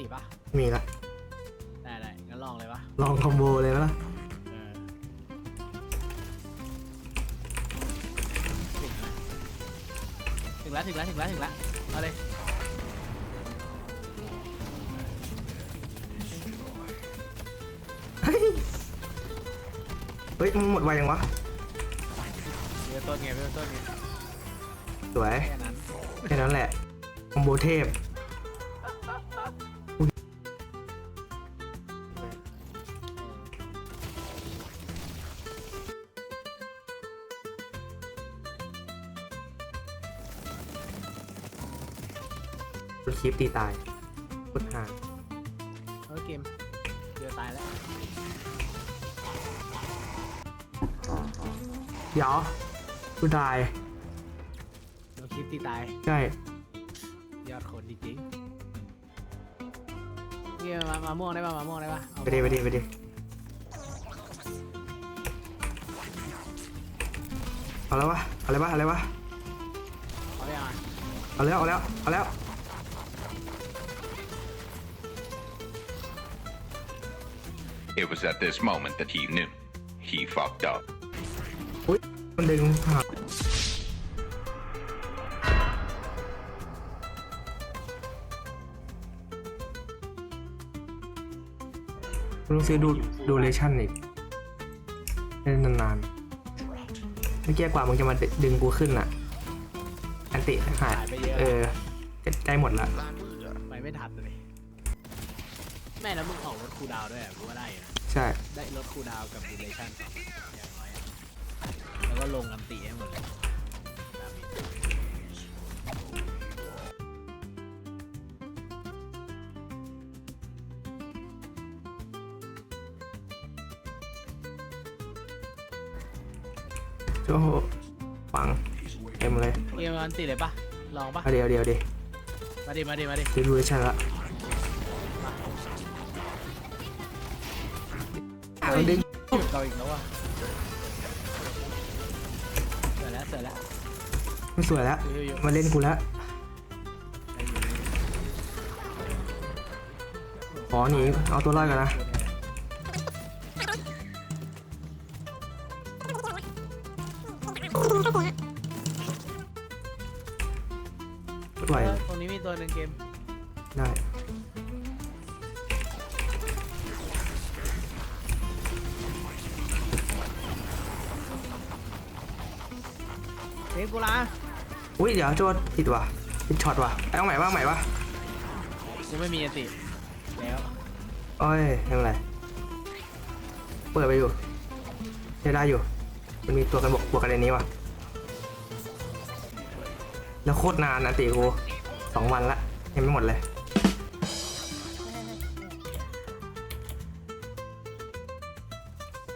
ติปะมีละได้ได้งั้นลองเลยปะลองคอมโบเลยไหมล่ะเออถึงแล้วถึงแล้วถึงแล้วถึงแล้วเอาเลยเฮ้ยเฮ้ยมันหมดไวยังวะ เริ่มต้นไงเริ่มต้นไงสวย แค่นั้น แค่นั้นแหละคอมโบเทพ ตีตายพุดห่างเออเกมเดือตายแล้วเดี๋ยวกูตายโดนคลิปตีตาย ใช่ยอดคนจริงๆนี่มามาม่วงได้ปะมาม่วงได้ปะเอาไปดิไปดิไปดิเอาแล้ววะเอาแล้ววะเอาแล้ววะเอาได้ยังเอาแล้วเอาแล้วเอาแล้ว It was at this moment that he knew. He fucked up. มันดึงหาต้องซื้อดูดูเลชั่นอีกได้นานๆเมื่อกี้กว่ามึงจะมาดึงกูขึ้นอะ อันติหายหายไปเยอะ เออใกล้หมดละ ไปไม่ทันเลย แม่แล้วมึงออกรถคูลดาวน์ด้วยอะกูว่าได้อยู่นะใช่ ได้รถคูลดาวน์กับดูเลชั่นอย่างน้อยอะแล้วก็ลงอันติให้หมดเลยดาเมจโอ้โหฟังเต็มเลยเกมอันติเลยปะลองปะเอาเดี๋ยวเดี๋ยวเดี๋ยวมาดิมาดิมาดิซื้อดูเลชั่นละ มันดึงเราอีกแล้วอะเสร็จแล้วเสร็จแล้วมันสวยแล้ว อยู่อยู่มาเล่นกูแล้วได้อยู่ขอหนีเอาตัวรอดกันนะไหวเออตรงนี้มีตัวหนึ่งเกม เฮ้ยกูลาอุ้ยเดี๋ยวโจทย์ผิดว่ะผิดช็อตว่ะเอาใหม่ว่าใหม่วะกูไม่มีอันติแล้วโอ้ยไม่เป็นไรเปิดไปอยู่ใช้ได้อยู่ มันมีตัวกันบวกบวกกันในนี้ว่ะ แล้วโคตรนานนะตีกูสองวันละยังไม่หมดเลย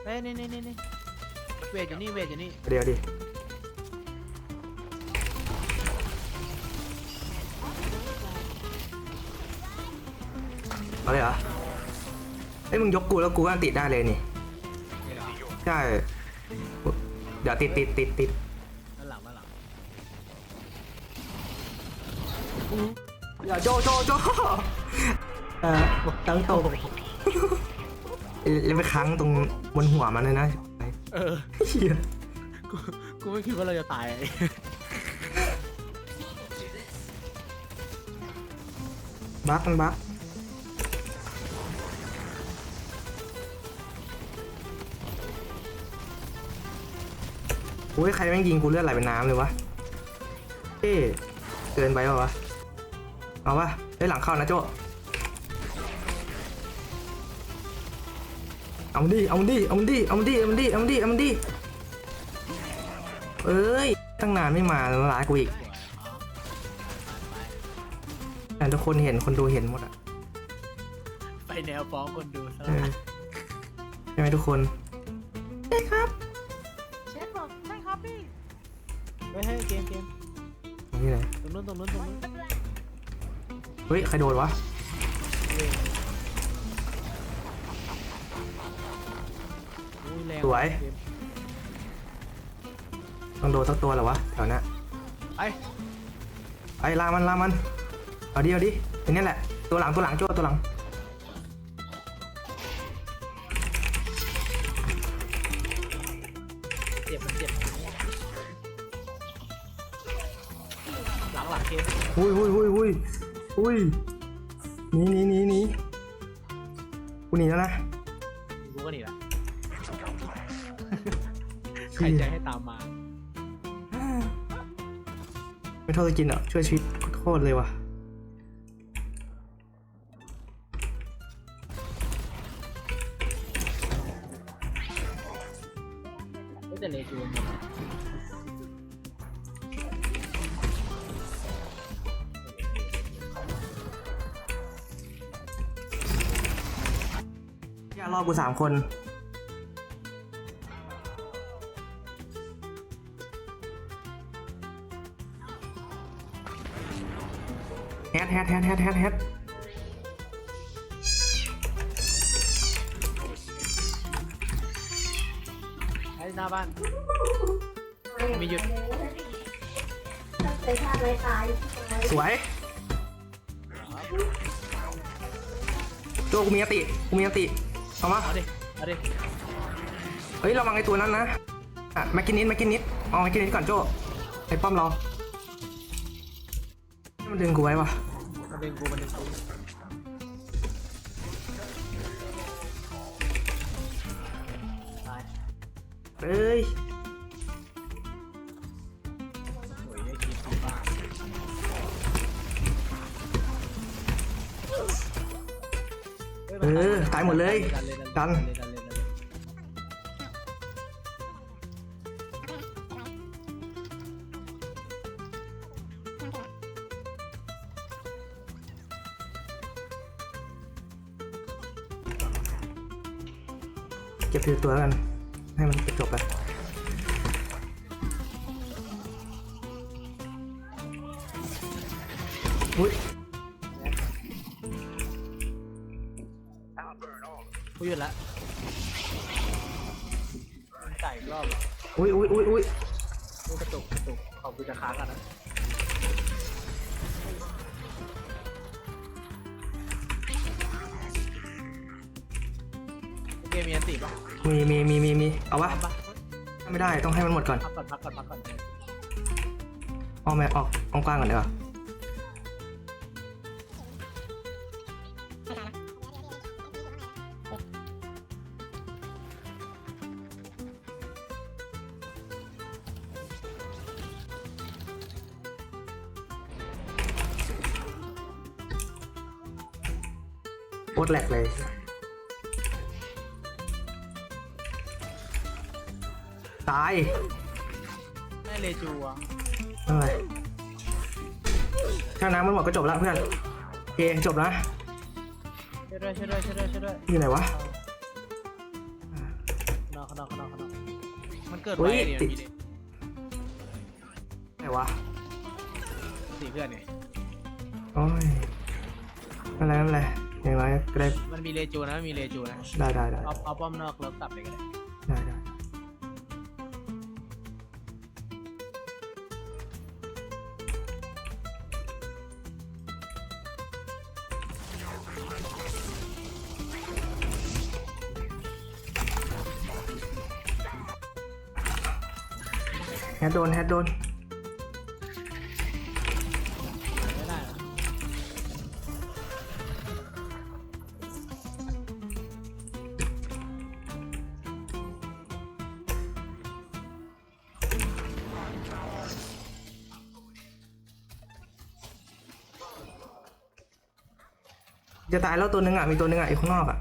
เฮ้ยนี่นี่นี่นี่เวทอยู่นี่เวทอยู่นี่ เดี๋ยวดิ เอาเลยเหรอเฮ้ยมึงยกกูแล้วกูก็ติดได้เลยนี่ ใช่ เดี๋ยวติดติดติดติดด้านหลังด้านหลังเดี๋ยวโจโจโจเอ่อตั้งโตะแล้วไปค้างตรงบนหัวมันเลยนะเออเหี้ยกูกูไม่คิดว่าเราจะตายบักมันบัก อ้ยใครแม่งยิงกูเลือดไหลเป็นน้ำเลยวะเอ๊ะเกินไปเปล่าวะ เอาวะไอ้ยหลังเข้านะโจเอามันดิ เอามันดิ เอามันดิ เอามันดิ เอามันดิ เอามันดิ เอามันดิ เอ้ย ตั้งนานไม่มาแล้วร้ายกูอีกแต่ทุกคนเห็น คนดูเห็นหมดอะไปแนวฟ้องคนดูซะเออใช่ไหมทุกคนใช่ครับเชฟบอก ใช่ครับพี่เฮ้ยเฮ้ยเกมเกมนี่ไหนตรงนู้นตรงนู้นตรงนู้นเฮ้ย ใครโดนวะ อุ้ยแรงสวย เกมต้องโดนสักตัวเหรอวะแถวหน้าไปไอ้ล่ามันล่ามัน เอาดิเอาดิอันนี้แหละสตัวหลังตัวหลังโจ้ตัวหลัง อุ้ยอุ้ยอุ้ยอุ้ยอุ้ยหนีหนีหนีหนีกูหนีแล้วนะกูก็หนีละใครจะให้ตามมา ไม่โทษจะกินอะช่วยชีวิตโคตรเลยว่ะ ย่ารอบกูสามคน แฮดแฮดแฮดแฮดแฮดแฮดไอ้หน้าบ้านมีหยุดไปฆ่าไปตายสวยตัวกูมีอติกูมีอติ เอามา เอาดิเอาดิเฮ้ยระวังไอ้ตัวนั้นนะอะแม็กกินนิดแม็กกินนิดเอาแม็กกินนิดก่อนโจ้ไอ้ป้อมเรา มันดึงกูไว้วะมันดึงกูมันดึงกูตายเอ้ย เออตายหมดเลย ดัน เก็บทีละตัวแล้วกัน ให้มันจบไปอุ้ย หยุดละจ่ายอีกรอบอุ้ยอุ้ยอุ้ยอุ้ยกูกระตุกกระตุกขอบกูจะค้างกันนะโอเคมีอันติป่ะมีมีมีมีมีเอาวะทำปะไม่ได้ต้องให้มันหมดก่อนพักก่อนพักก่อนพักก่อน ออกแม่ออกกว้างๆก่อนเดี๋ยวา โคตรแหลกเลยตายได้เลจูอะอะไรถ้าน้ำมันหมดก็จบแล้วเพื่อนโอเคจบนะช่วยด้วยช่วยด้วยช่วยด้วยช่วยด้วยอยู่ไหนวะข้างนอกข้างนอกข้างนอกข้างนอกมันเกิดเฮ้ไว้ยเนี่ยติดมีดิไหนวะสี่เพื่อนเนี่ยโอ้ยไม่เป็นไรไม่เป็นไร อย่างไรก็ได้มันมีเลจูนะมันมีเลจูนะได้ได้ได้เอาเอาป้อมนอกแล้วกลับไปก็ได้ได้ได้แฮดโดนแฮดโดน จะตายแล้วตัวนึงอะมีตัวนึงอะอยู่ข้างนอกอะ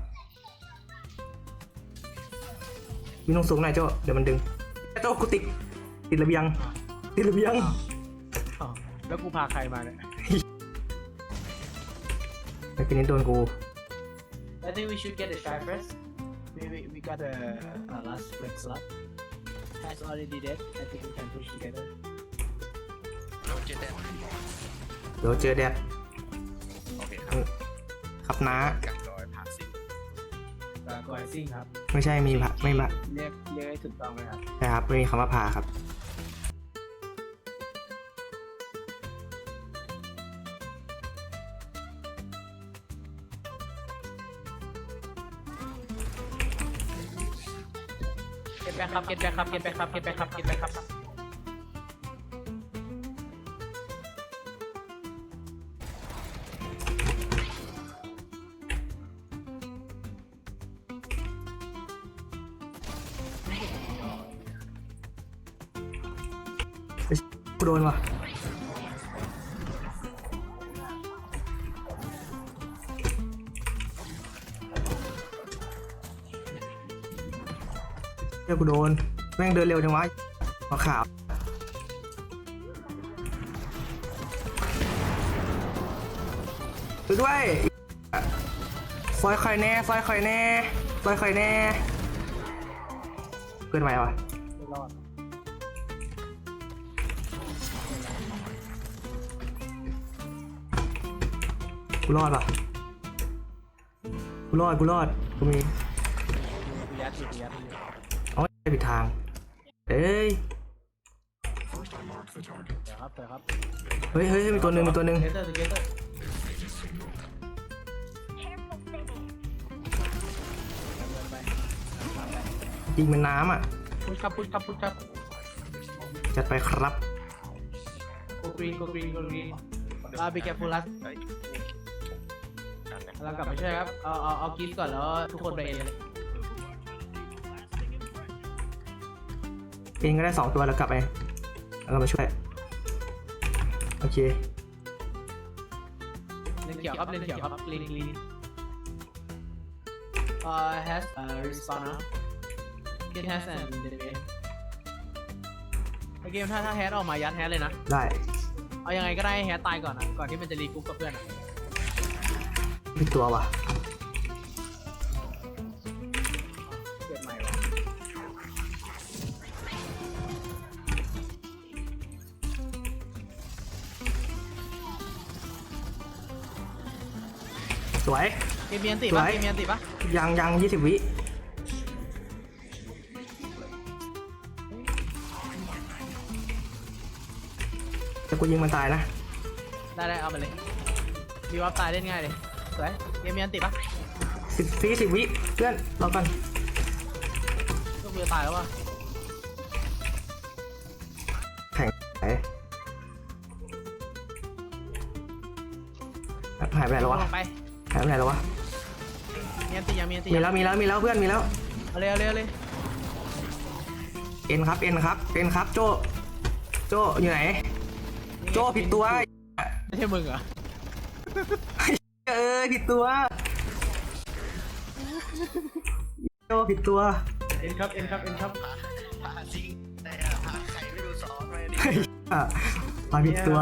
ยิงลงสูงหน่อยโจ้เดี๋ยวมันดึงโจ้กูติดติดระเบียง ติดระเบียงอ้าวแล้วกูพาใครมาเนี่ยไอ้กินนี้โดนกู I think we should get the shy first we we we got a, a last flex slot has already dead I think we can push together เดี๋ยวเจอแดดโอเคครับ ครับน้ากับรอยผ่าซิ่งตอยซิ่งครับ ไม่ใช่มีผ่าไม่มาเรียกเรียกให้ถูกต้องเลยครับใช่ครับไม่มีคำว่าผ่าครับเก็บ็คครับเก็บ็คครับเก็บ็คครับเก็บ็คครับเก็บ็คครับ โดนว่ะเดี๋ยกูโดน แม่งเดินเร็วจังวะหัวขาวไปด้วยซอยคอยแน่ซอยคอยแน่ซอยคอยแน่ เกินไปวะไม่รอด กูรอดป่ะกูรอดกูรอดกูมีกูยัดอยู่กูยัดอยู่เอาไม่ผิดทาง เอ้ยเดี๋ยวครับเดี๋ยวครับเฮ้ยเฮ้ยเฮ้ยมีตัวหนึ่งมีตัวหนึ่งเกเตอร์เกเตอร์ไปยิงเป็นน้ำอะพุชครับพุชครับพุชครับจัดไปครับกูกรีนกูกรีนกูกรีนอ่าบีแกฟูลัส เรากลับไปช่วยครับ เอาเอาเอากินก่อนแล้วทุกคนไปเองเลยเองก็ได้สองตัวแล้วกลับไปแล้วก็มาช่วย โอเค เลนเขียวครับเลนเขียวครับเลนกรีนเอ่อ has a respawner it has an enemy ในเกมถ้าถ้าแฮชออกมายัดแฮชเลยนะ ได้ เอายังไงก็ได้ให้แฮชตายก่อนนะก่อนที่มันจะรีกรุ๊ปกับเพื่อนอะ ผิดตัวว่ะเกิดใหม่วะสวย เกมมีอันติสปะวยเกมมีอันติปะยังยังยี่สิบวิแต่กูยิงมันตายนะ ได้ได้เอาไปเลย รีวับตายเล่นง่ายเลย สวยเกมมีอันติปะสิบวิสิบวิเพื่อนรอก่อนก็เบื่อตายแล้ววะแข่งไหนหายไปไหนแล้ววะลงไปหายไปไหนแล้ววะมีอันติยังมีอันติมีแล้วมีแล้วมีแล้วเพื่อนมีแล้วเอาเลยเอาเลยเอาเลยเอ็นครับเอ็นครับเอ็นครับโจโจอยู่ไหน โจผิดตัวไม่ใช่มึงเหรอ เออผิดตัวโจผิดตัว เอ็นครับ เอ็นครับ เอ็นครับเฮ้ยอะมาผิดตัว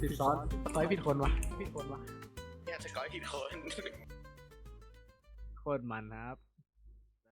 ผิดซ้อนสอยผิดคนวะผิดคนวะเนี่ยสกอยผิดคน โคตรมันครับ